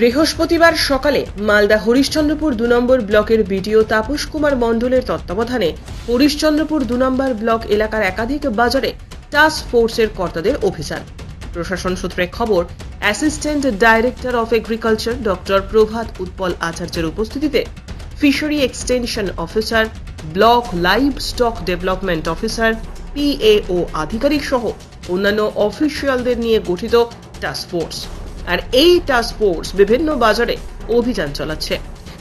বৃহস্পতিবার সকালে মালদা হরিশ্চন্দ্রপুর দু নম্বর ব্লকের বিডিও তাপস কুমার মণ্ডলের তত্ত্বাবধানে হরিশ্চন্দ্রপুর দু নম্বর ব্লক এলাকার একাধিক বাজারে টাস্ক ফোর্সের কর্তাদের অভিযান। প্রশাসন সূত্রে খবর assistant director of agriculture doctor Prabhat Utpal আচার্যের উপস্থিতিতে fishery extension officer block livestock development officer PAO আধিকারিক সহ অন্যান্য অফিসিয়ালদের নিয়ে গঠিত টাস্ক ফোর্স আর এই টাস্ক ফোর্স বিভিন্ন বাজারে অভিযান চালাচ্ছে,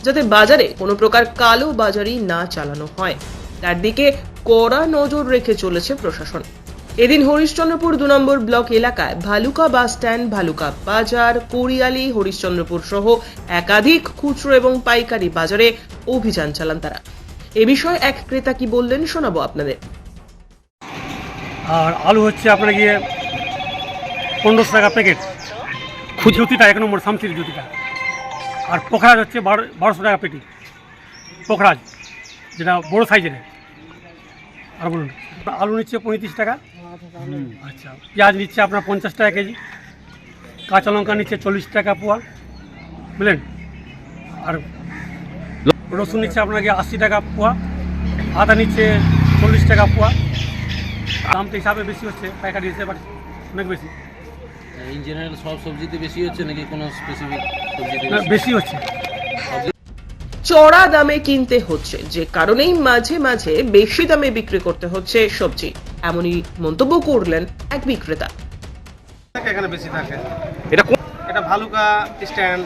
যাতে বাজারে কোনো প্রকার কালো বাজারি না চালানো হয়। তার দিকে কড়া নজর রেখে চলেছে প্রশাসন। এদিন হরিশ্চন্দ্রপুর দু নম্বর ব্লক এলাকায় ভালুকা বাস স্ট্যান্ড, ভালুকা বাজার কোরিয়ালি হরিশ্চন্দ্রপুর সহ একাধিক খুচরো এবং পাইকারি বাজারে অভিযান চালান তারা। এ বিষয়ে এক ক্রেতা কি বললেন শোনাবো আপনাদের। আর আলু হচ্ছে আপনার গিয়ে পনেরোশো টাকা প্যাকেট জ্যোতিটা এক নম্বর সামসির জ্যোতিটা আর পোখরাজ হচ্ছে বারো বারোশো টাকা পেটি পোখরাজ, যেটা বড়ো সাইজের আর বলুন আলু নিচ্ছে পঁয়ত্রিশ টাকা। আচ্ছা পেঁয়াজ নিচ্ছে আপনার পঞ্চাশ টাকা কেজি। কাঁচা লঙ্কা নিচ্ছে চল্লিশ টাকা পোয়া। বুঝলেন? আর রসুন নিচ্ছে আপনাকে আশি টাকা পোয়া। আদা নিচ্ছে চল্লিশ টাকা পোয়া। দামটা হিসাবে বেশি হচ্ছে পাইকারি হিসেবে অনেক বেশি। ইন জেনারেল সব সবজিতে বেশি হচ্ছে নাকি কোনো স্পেসিফিক সবজিতে বেশি? হচ্ছে। চড়া দামে কিনতে হচ্ছে যে কারণেই মাঝে মাঝে বেশি দামে বিক্রি করতে হচ্ছে সবজি। এমনই মন্তব্য করলেন এক বিক্রেতা। এখানে বেশি থাকে। এটা কোন এটা Bhaluka stand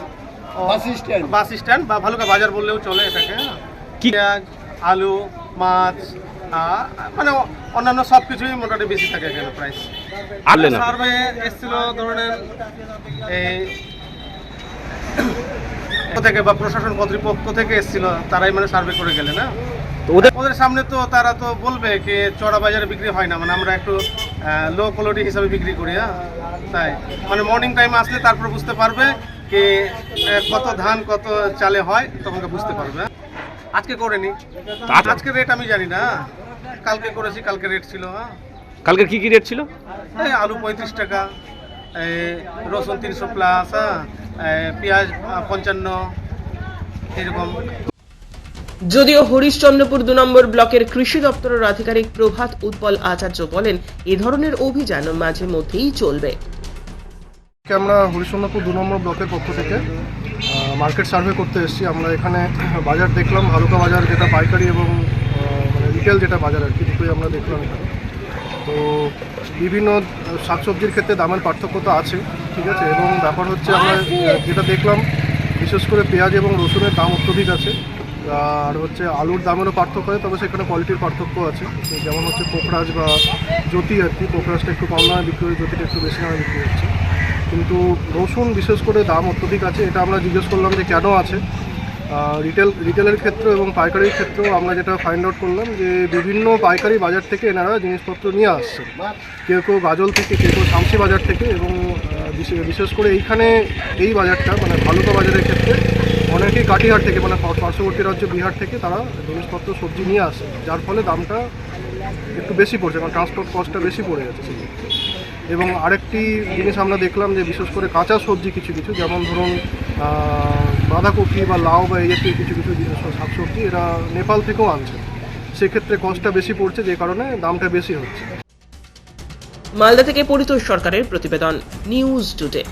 bus stand bus stand বা ভালুকা বাজার বললেও চলে এটাকে হ্যাঁ। কি আলু মাছ মানে অন্যান্য সব কিছুই মোটামুটি বেশি থাকে এখানে প্রাইস সার্ভে এসেছিল ধরনের এই থেকে বা প্রশাসন কর্তৃপক্ষ থেকে এসেছিল তারাই মানে সার্ভে করে গেলে না তো ওদের সামনে তো তারা তো বলবে কি চড়া বাজারে বিক্রি হয় না মানে আমরা একটু লো কোয়ালিটি হিসাবে বিক্রি করি হ্যাঁ? তাই মানে মর্নিং টাইম আসলে তারপর বুঝতে পারবে কি কত ধান কত চালে হয় তখন বুঝতে পারবে হ্যাঁ? আজকে করিনি। আজ- আজকে রেট আমি জানি না কালকে করেছি কালকে রেট ছিল হ্যাঁ। কালকের কি কি রেট ছিল? এই আলু পঁয়ত্রিশ টাকা এই রসুন তিনশো প্লাস হ্যাঁ এই পেঁয়াজ পঞ্চান্ন এরকম। যদিও হরিশ্চন্দ্রপুর দু নম্বর ব্লকের কৃষি দপ্তরের আধিকারিক প্রভাত উৎপল আচার্য বলেন এ ধরনের অভিযান মাঝে মধ্যেই চলবে। আমরা হরিশ্চন্দ্রপুর দু নম্বর ব্লকের পক্ষ থেকে মার্কেট সার্ভে করতে এসেছি। আমরা এখানে বাজার দেখলাম ভালুকা বাজার যেটা পাইকারি এবং রিটেল যেটা বাজার আর কি দুটোই আমরা দেখলাম এখানে। তো বিভিন্ন শাকসবজির ক্ষেত্রে দামের পার্থক্য তো আছে ঠিক আছে? এবং ব্যাপার হচ্ছে আমরা যেটা দেখলাম বিশেষ করে পেঁয়াজ এবং রসুনের দাম অত্যধিক আছে। আর হচ্ছে আলুর দামেরও পার্থক্য হয় তবে সেখানে কোয়ালিটির পার্থক্য আছে। যেমন হচ্ছে পোখরাজ বা জ্যোতি আর কি পোখরাজটা একটু কম দামে বিক্রি হয় জ্যোতিটা একটু বেশি দামে বিক্রি হচ্ছে। কিন্তু রসুন বিশেষ করে দাম অত্যধিক আছে এটা আমরা জিজ্ঞেস করলাম যে কেন আছে? রিটেল রিটেলের ক্ষেত্রে এবং পাইকারির ক্ষেত্রেও আমরা যেটা ফাইন্ড আউট করলাম যে বিভিন্ন পাইকারি বাজার থেকে এনারা জিনিসপত্র নিয়ে আসছেন। কেউ কেউ গাজল থেকে, কেউ কেউ শামসি বাজার থেকে এবং বিশেষ করে এইখানে এই বাজারটা মানে ভালুকা বাজারের ক্ষেত্রে অনেকেই কাটিহাট থেকে মানে পার্শ্ববর্তী রাজ্য বিহার থেকে তারা জিনিসপত্র, সবজি নিয়ে আসে। যার ফলে দামটা একটু বেশি পড়ছে, কারণ ট্রান্সপোর্ট কস্টটা বেশি পড়ে যাচ্ছে। এবং আরেকটি জিনিস আমরা দেখলাম যে বিশেষ করে কাঁচা সবজি কিছু কিছু, যেমন ধরুন বাঁধাকপি বা লাউ বা এই জাতীয় কিছু কিছু জিনিস, শাকসবজি, এরা নেপাল থেকেও আনছে। সেক্ষেত্রে কষ্টটা বেশি পড়ছে, যে কারণে দামটা বেশি হচ্ছে। মালদা থেকে পরিতোষ সরকারের প্রতিবেদন, নিউজ টুডে।